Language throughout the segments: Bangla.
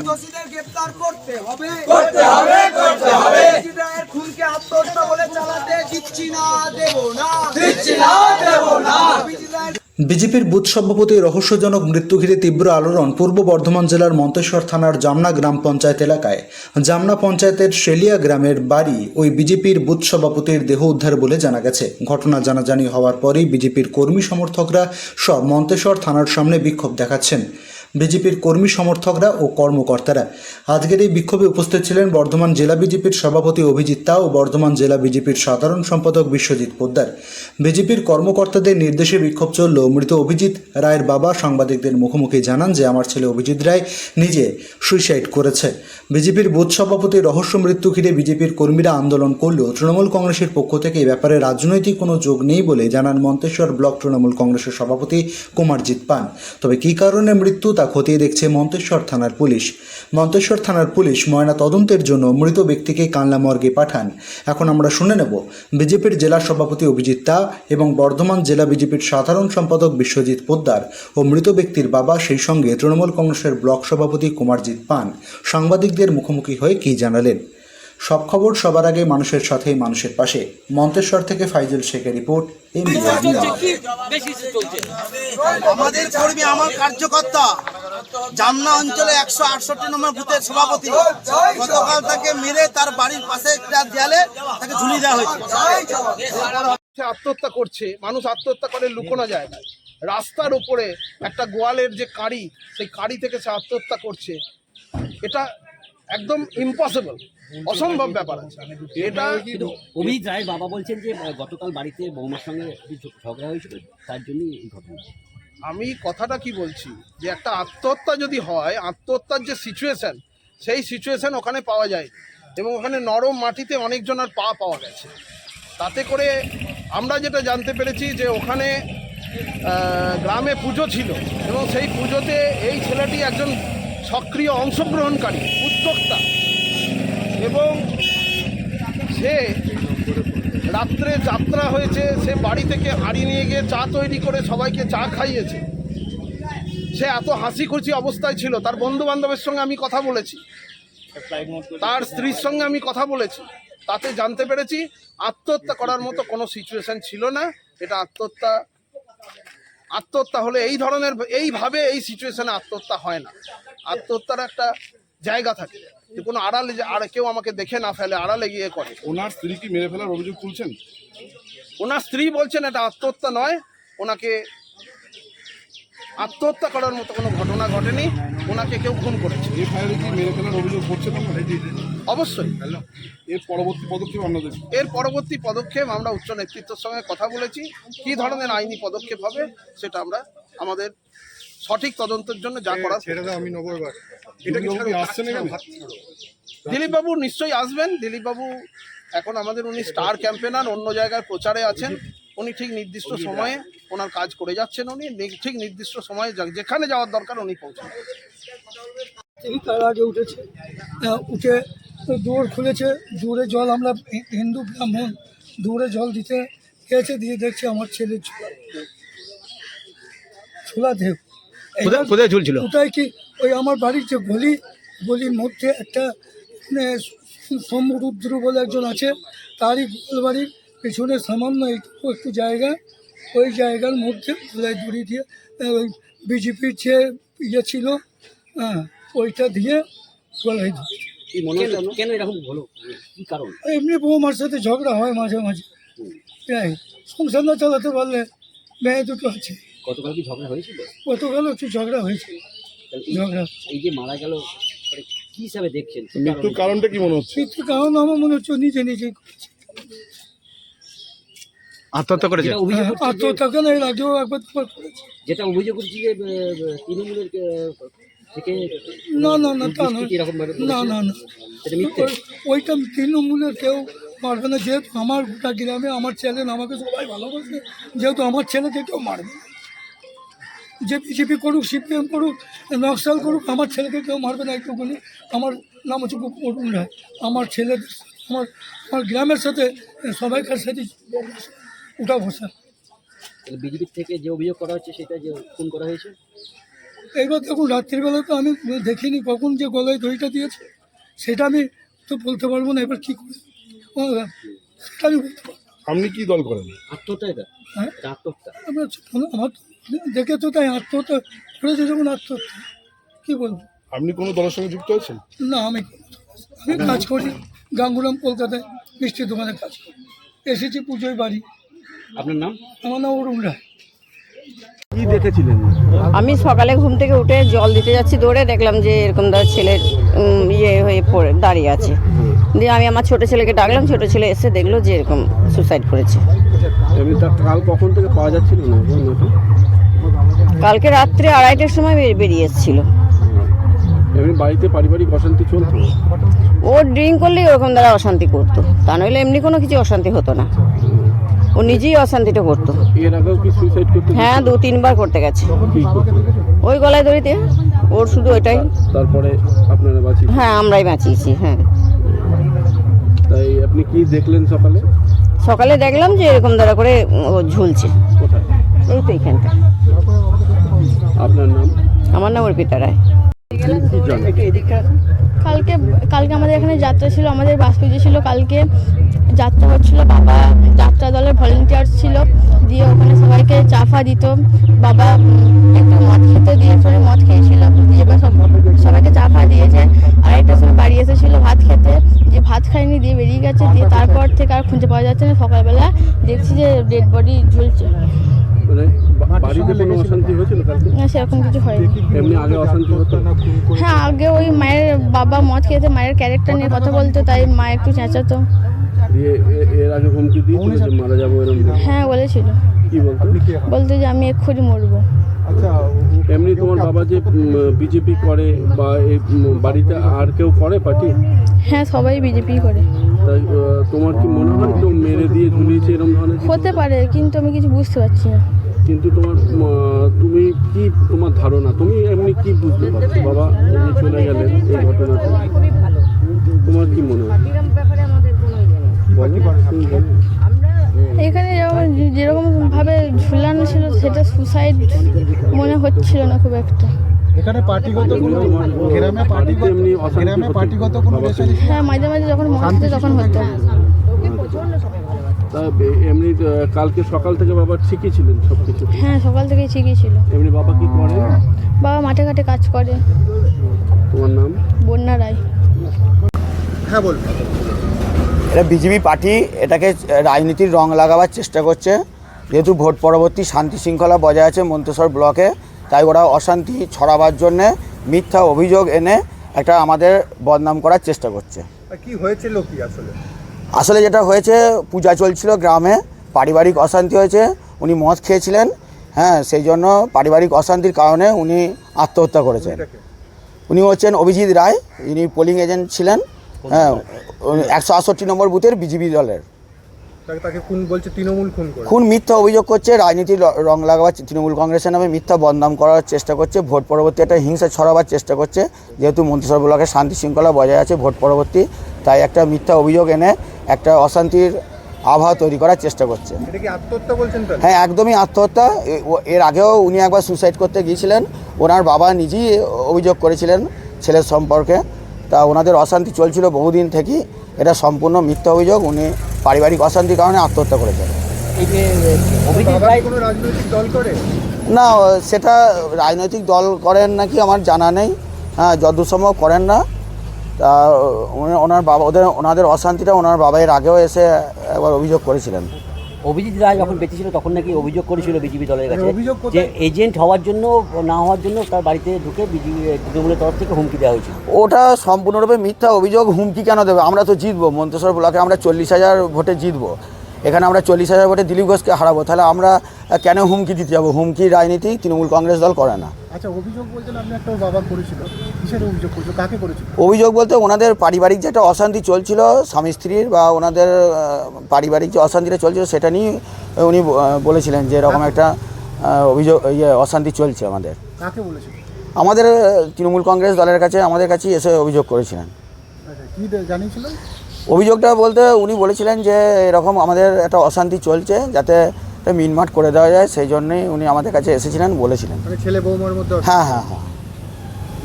চান দোষীদের গ্রেপ্তার করতে হবে। করতে হবে করতে হবে। অভিজিৎ খুনকে আত্মহত্যা বলে চালাতে দিচ্ছি না দেব না। দিচ্ছি না দেব না। বিজেপির বুথ সভাপতি রহস্যজনক মৃত্যু ঘিরে তীব্র আলোড়ন পূর্ব বর্ধমান জেলার মন্তেশ্বর থানার জামনা গ্রাম পঞ্চায়েত এলাকায়। জামনা পঞ্চায়েতের শেলিয়া গ্রামের বাড়ি ওই বিজেপির বুথ সভাপতির দেহ উদ্ধার বলে জানা গেছে। ঘটনা জানাজানি হওয়ার পরেই বিজেপির কর্মী সমর্থকরা সব মন্তেশ্বর থানার সামনে বিক্ষোভ দেখাচ্ছেন। বিজেপির কর্মী সমর্থকরা ও কর্মকর্তারা। আজকের এই বিক্ষোভে উপস্থিত ছিলেন বর্ধমান জেলা বিজেপির সভাপতি অভিজিৎ তা ও বর্ধমান জেলা বিজেপির সাধারণ সম্পাদক বিশ্বজিৎ পোদ্দার। বিজেপির কর্মকর্তাদের নির্দেশে বিক্ষোভ চললেও মৃত অভিজিৎ রায়ের বাবা সাংবাদিকদের মুখোমুখি জানান যে, আমার ছেলে অভিজিৎ রায় নিজে সুইসাইড করেছে। বিজেপির বুথ সভাপতি রহস্য মৃত্যু ঘিরে বিজেপির কর্মীরা আন্দোলন করলেও তৃণমূল কংগ্রেসের পক্ষ থেকে এ ব্যাপারে রাজনৈতিক কোনো যোগ নেই বলে জানান মন্তেশ্বর ব্লক তৃণমূল কংগ্রেসের সভাপতি কুমারজিৎ পান। তবে কী কারণে মৃত্যু তা খতিয়ে দেখছে মন্তেশ্বর থানার পুলিশ। মন্তেশ্বর থানার পুলিশ ময়না তদন্তের জন্য মৃত ব্যক্তিকে কানলা মর্গে পাঠান। এখন আমরা শুনে নেব, বিজেপির জেলা সভাপতি অভিজিৎ তা এবং বর্ধমান জেলা বিজেপির সাধারণ সম্পাদক বিশ্বজিৎ পোদ্দার ও মৃত ব্যক্তির বাবা সেই সঙ্গে তৃণমূল কংগ্রেসের ব্লক সভাপতি কুমারজিৎ পান। সাংবাদিকদের মুখোমুখি হয়ে কী জানালেন? সব খবর সবার আগে মানুষের সাথেই মানুষের পাশে। মন্তেশ্বর থেকে ফাইজুল শেখের রিপোর্ট আমাদের কর্মী আমার কার্যকর্তা জামনা অঞ্চলে একশো আটষট্টি নম্বর বুথের সভাপতি গতকাল তাকে মেরে তার বাড়ির পাশে একটা দেয়ালে তাকে ঝুলিয়ে দেওয়া হয়েছে। আত্মহত্যা করছে মানুষ আত্মহত্যা করে লুকোনো যায় না। রাস্তার উপরে একটা গোয়ালের যে কাড়ি সেই কাড়ি থেকে সে আত্মহত্যা করছে। এটা একদম ইম্পসিবল অসম্ভব ব্যাপার আছে। এটা কিন্তু অভিজিৎ বাবা বলছেন যে গতকাল বাড়িতে বৌমার সঙ্গে ঝগড়া হয়েছিল তার জন্যই এই ঘটনা। আমি কথাটা কি বলছি? যে একটা আত্মহত্যা যদি হয় আত্মহত্যার যে সিচুয়েশন সেই সিচুয়েশন ওখানে পাওয়া যায়। এবং ওখানে নরম মাটিতে অনেকজনের পা পাওয়া গেছে। তাতে করে আমরা যেটা জানতে পেরেছি যে ওখানে গ্রামে পুজো ছিল এবং সেই পুজোতে এই ছেলেটি একজন সক্রিয় অংশগ্রহণকারী উদ্যোক্তা। এবং সে রাত্রে যাত্রা হয়েছে, সে বাড়ি থেকে হাঁড়ি নিয়ে গিয়ে চা তৈরি করে সবাইকে চা খাইয়েছে। সে এত হাসি খুশি অবস্থায় ছিল, তার বন্ধু বান্ধবের সঙ্গে আমি কথা বলেছি। তার স্ত্রীর সঙ্গে আমি কথা বলেছি। তাতে জানতে পেরেছি, আত্মহত্যা করার মতো কোনো সিচুয়েশন ছিল না। এটা আত্মহত্যা আত্মহত্যা হলে এই ধরনের, এইভাবে এই সিচুয়েশনে আত্মহত্যা হয় না। আত্মহত্যার একটা জায়গা থাকে। যে কোনো আড়ালে যে আর কেউ আমাকে দেখে না ফেলে আড়ালে গিয়ে করে। ওনার স্ত্রী কি মেরে ফেলার অভিযোগ তুলছেন? ওনার স্ত্রী বলছেন এটা আত্মহত্যা নয়। ওনাকে আত্মহত্যা করার মতো কোনো ঘটনা ঘটেনি। ওনাকে কেউ খুন করেছে। এফআইআর কি মেরে ফেলার অভিযোগ করছে আপনারা? অবশ্যই। এর পরবর্তী পদক্ষেপ আপনাদের এর পরবর্তী পদক্ষেপ আমরা উচ্চ নেতৃত্বের সঙ্গে কথা বলেছি। কী ধরনের আইনি পদক্ষেপ হবে সেটা আমরা আমাদের সঠিক তদন্তের জন্য যা করার আমি নব এবার। এটা কি আসছেন এখানে দিলীপবাবু নিশ্চয়ই আসবেন। দিলীপবাবু এখন আমাদের উনি স্টার ক্যাম্পেনার অন্য জায়গায় প্রচারে আছেন। উনি ঠিক নির্দিষ্ট সময়ে ওনার কাজ করে যাচ্ছেন উনি। ঠিক নির্দিষ্ট সময়ে যেখানে যাওয়ার দরকার উনি পৌঁছান। থেকে তার আগে উঠেছে। উঠে দৌড় খুলেছে। দূরে জল আমরা হিন্দু ব্রাহ্মণ দূরে জল দিতে গেছে দিয়ে দেখছি আমার ছেলের ছোলা ছোলা দেহ। কোথায় কোথায় ঝুলছিল? ওটাই কি ওই আমার বাড়ির যে গলি গলির মধ্যে একটা মানে, সমরুদ্র বলে একজন আছে তারই বাড়ির পেছনে সামান্য একটু একটু জায়গা। ওই জায়গার মধ্যে গলায় দড়ি দিয়ে ওই বিজেপির যে ইয়ে ছিল হ্যাঁ ওইটা দিয়ে গলায় ধরে মনে কেন এরকম হলো? কারণ? এমনি বৌমার সাথে ঝগড়া হয় মাঝে মাঝে। তাই সংসার না চালাতে পারলে মেয়ে দুটো আছে। গতকাল কি ঝগড়া হয়েছিল? গতকাল একটু ঝগড়া হয়েছে। তাহলে এই- ঝগড়া। এই যে মারা গেল মানে কি হিসাবে দেখছেন? মৃত্যুর কারণটা কি মনে হচ্ছে? কিন্তু কারণ আমার মনে হচ্ছে নিজে নিজে আত্মহত্যা করেছে? হ্যাঁ, আত্মহত্যা কেন? এর আগেও একবার করেছে। যেটা অভিযোগ করছি যে তৃণমূলের থেকে না না না তা নয়। না না না। সেটা মিথ্যে? ওই- ওইটা তৃণমূলের কেউ মারবে না। যেহেতু আমার গোটা গ্রামে আমার ছেলে আমাকে সবাই ভালোবাসে যেহেতু আমার ছেলেকে কেউ মারবে না। যে বিজেপি করুক সিপিএম করুক নকশাল করুক আমার ছেলেকে কেউ মারবে না একটুখানি আমার নাম হচ্ছে অরুণ রায়। আমার সাথে, আমার আমার গ্রামের সাথে সবাইকার সাথে উঠা বসা। বিজেপির থেকে যে অভিযোগ করা হচ্ছে সেটা যে খুন করা হয়েছে? এইবার দেখুন রাত্রিবেলা তো আমি দেখিনি কখন যে গলায় দড়িটা দিয়েছে। সেটা আমি তো বলতে পারব না এবার কী করে? সেটা আমি বলতে পারব আপনি কি দল করেন? আত্মহত্যা এটা? হ্যাঁ? আত্মহত্যা? আমার তো দেখে তো তাই আত্মহত্যা করেছে যখন আত্মহত্যা। কী বলব? আপনি কোনো দলের সঙ্গে যুক্ত আছেন? না আমি আমি কাজ করি গাঙ্গুরাম কলকাতায় মিষ্টির দোকানে কাজ করি। এসেছি পুজোয় বাড়ি। আপনার নাম? আমার নাম অরুণ রায়। কি দেখেছিলেন? আমি সকালে ঘুম থেকে উঠে জল দিতে যাচ্ছি দৌড়ে দেখলাম যে এরকম তার ছেলের ইয়ে হয়ে পড়ে দাঁড়িয়ে আছে। দিয়ে আমি আমার ছোট ছেলেকে ডাকলাম ছোট ছেলে এসে দেখল যে এরকম সুসাইড করেছে। এমনি তার কাল কখন থেকে পাওয়া যাচ্ছিল না? কালকে রাত্রে আড়াইটার সময় বেরিয়ে এসেছিল। এমনি বাড়িতে পারিবারিক অশান্তি চলতো? ও ড্রিঙ্ক করলেই ওরকম দ্বারা অশান্তি করতো। তা নইলে এমনি কোনো কিছু অশান্তি হতো না। ও নিজেই অশান্তিটা করতো। এর আগেও কি সুইসাইড করতে হ্যাঁ দু তিনবার করতে গেছে। ওই গলায় দড়িতে। ওর শুধু ওইটাই। তারপরে আপনারা বাঁচি হ্যাঁ আমরাই বাঁচিয়েছি হ্যাঁ। তাই আপনি কি দেখলেন সকালে? সকালে দেখলাম যে এরকম দ্বারা করে ও ঝুলছে। এই তো এইখানটা আপনার নাম? আমার নাম অর্পিতা রায়। কালকে কালকে আমাদের এখানে যাত্রা ছিল আমাদের বাস পুজো ছিল কালকে। যাত্রা হচ্ছিল বাবা যাত্রা দলের ভলেন্টিয়ার ছিল। দিয়ে ওখানে সবাইকে চাফা দিত। বাবা একটু মদ খেতে দিয়ে পরে মদ খেয়েছিল। দিয়ে এবার সব সবাইকে চাফা দিয়েছে। আড়াইটার সময় বাড়ি এসেছিল ভাত খেতে। যে ভাত খায়নি দিয়ে বেরিয়ে গেছে। দিয়ে তারপর থেকে আর খুঁজে পাওয়া যাচ্ছে না। সকালবেলা দেখছি যে ডেড বডি ঝুলছে। মানে বাড়িতে কোনো অশান্তি হয়েছিল না, সেরকম কিছু হয়নি। এমনি আগে অশান্তি হতো? হ্যাঁ আগে ওই মায়ের বাবা মদ খেতে মায়ের ক্যারেক্টার নিয়ে কথা বলতো তাই মা একটু চেঁচাতো। দিয়ে এর আগে হুমকি দিয়েছিল যে মারা যাব এরকম হ্যাঁ বলেছিল। কি বলতো? বলতো যে আমি এক্ষুনি মরবো। এমনি তোমার বাবা যে বিজেপি করে বা এই বাড়িতে আর কেউ করে পার্টি? হ্যাঁ সবাই বিজেপি করে। তাই তোমার কি মনে হয় কেউ মেরে দিয়ে ঝুলিয়েছে এরকম ধরনের হতে পারে কিন্তু আমি কিছু বুঝতে পারছি না। কিন্তু তোমার তুমি কি তোমার ধারণা? তুমি এমনি কি বুঝতে পারছ? বাবা এই চলে গেলেন এই ঘটনাতে তোমার কি মনে হয়। এখানে যেরকম যেরকম ভাবে ঝুলানো ছিল সেটা সুসাইড মনে হচ্ছিল না খুব একটা। এখানে পার্টিগত তোমার গ্রামে পার্টিতে এমনি গ্রামে পার্টিগত কোনো হ্যাঁ মাঝে মাঝে যখন মনে তখন হতো। তা এমনি কালকে সকাল থেকে বাবা ঠিকই ছিলেন সব কিছু হ্যাঁ সকাল থেকেই ঠিকই ছিল। এমনি বাবা কি করে? বাবা মাঠে ঘাটে কাজ করে। তোমার নাম? বন্যা রায়। হ্যাঁ বল এটা বিজেপি পার্টি এটাকে রাজনীতির রং লাগাবার চেষ্টা করছে। যেহেতু ভোট পরবর্তী শান্তি শৃঙ্খলা বজায় আছে মন্তেশ্বর ব্লকে তাই ওরা অশান্তি ছড়াবার জন্যে মিথ্যা অভিযোগ এনে একটা আমাদের বদনাম করার চেষ্টা করছে। কি হয়েছিল কি আসলে? আসলে যেটা হয়েছে পূজা চলছিল গ্রামে পারিবারিক অশান্তি হয়েছে উনি মদ খেয়েছিলেন হ্যাঁ সেই জন্য পারিবারিক অশান্তির কারণে উনি আত্মহত্যা করেছেন। উনি হচ্ছেন অভিজিৎ রায় ইনি পোলিং এজেন্ট ছিলেন হ্যাঁ একশো আটষট্টি নম্বর বুথের বিজেপি দলের। তাকে খুন বলছে তৃণমূল খুন করে। খুন মিথ্যা অভিযোগ করছে রাজনীতির র- লাগাবার তৃণমূল কংগ্রেসের নামে মিথ্যা বদনাম করার চেষ্টা করছে ভোট পরবর্তী একটা হিংসা ছড়াবার চেষ্টা করছে যেহেতু মন্ত্রিসভা ব্লকে শান্তি শৃঙ্খলা বজায় আছে ভোট পরবর্তী তাই একটা মিথ্যা অভিযোগ এনে একটা অশান্তির আবহাওয়া তৈরি করার চেষ্টা করছে। হ্যাঁ একদমই আত্মহত্যা। এর আগেও উনি একবার সুসাইড করতে গিয়েছিলেন ওনার বাবা নিজেই অভিযোগ করেছিলেন ছেলের সম্পর্কে। তা ওনাদের অশান্তি চলছিল বহুদিন থেকেই এটা সম্পূর্ণ মিথ্যা অভিযোগ। উনি পারিবারিক অশান্তির কারণে আত্মহত্যা করেছেন। এই যে অভিজিৎ রায় কোনো রাজনৈতিক দল করে? না সেটা রাজনৈতিক দল করেন নাকি আমার জানা নেই। হ্যাঁ যতদূর সম্ভব করেন না। তা উনি- ওনার বাবা ওদের ওনাদের অশান্তিটা ওনার বাবা এর আগেও এসে একবার অভিযোগ করেছিলেন। অভিজিৎ রায় যখন বেঁচে ছিল তখন নাকি অভিযোগ করেছিল বিজেপি দলের কাছে অভিযোগ যে এজেন্ট হওয়ার জন্য না হওয়ার জন্য তার বাড়িতে ঢুকে বিজেপি তৃণমূলের তরফ থেকে হুমকি দেওয়া হয়েছিল। ওটা সম্পূর্ণরূপে মিথ্যা অভিযোগ হুমকি কেন দেবে? আমরা তো জিতবো মন্ত্রসর ব্লকে আমরা চল্লিশ হাজার ভোটে জিতবো। এখানে আমরা চল্লিশ হাজার ভোটে দিলীপ ঘোষকে হারাবো। তাহলে আমরা কেন হুমকি দিতে যাব? হুমকি রাজনীতি তৃণমূল কংগ্রেস দল করে না। আচ্ছা অভিযোগ বলছেন আপনি একটা বাবা করেছিল। কিসের অভিযোগ করেছিল? কাকে করেছিল? অভিযোগ বলতে ওনাদের পারিবারিক যে একটা অশান্তি চলছিল স্বামী স্ত্রীর বা ওনাদের পারিবারিক যে অশান্তিটা চলছিল সেটা নিয়ে উনি বলেছিলেন যে এরকম একটা অভিযোগ ইয়ে অশান্তি চলছে আমাদের। কাকে বলেছিল? আমাদের তৃণমূল কংগ্রেস দলের কাছে আমাদের কাছে এসে অভিযোগ করেছিলেন। আচ্ছা কি জানিয়েছিলেন অভিযোগটা বলতে উনি বলেছিলেন যে এরকম আমাদের একটা অশান্তি চলছে যাতে মিনমাট করে দেওয়া যায় সেই জন্যই উনি আমাদের কাছে এসেছিলেন বলেছিলেন। মানে ছেলে বৌমার মধ্যে হ্যাঁ হ্যাঁ হ্যাঁ।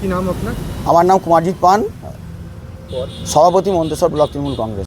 কি নাম আপনার? আমার নাম কুমারজিৎ পান। সভাপতি মন্তেশ্বর ব্লক তৃণমূল কংগ্রেস।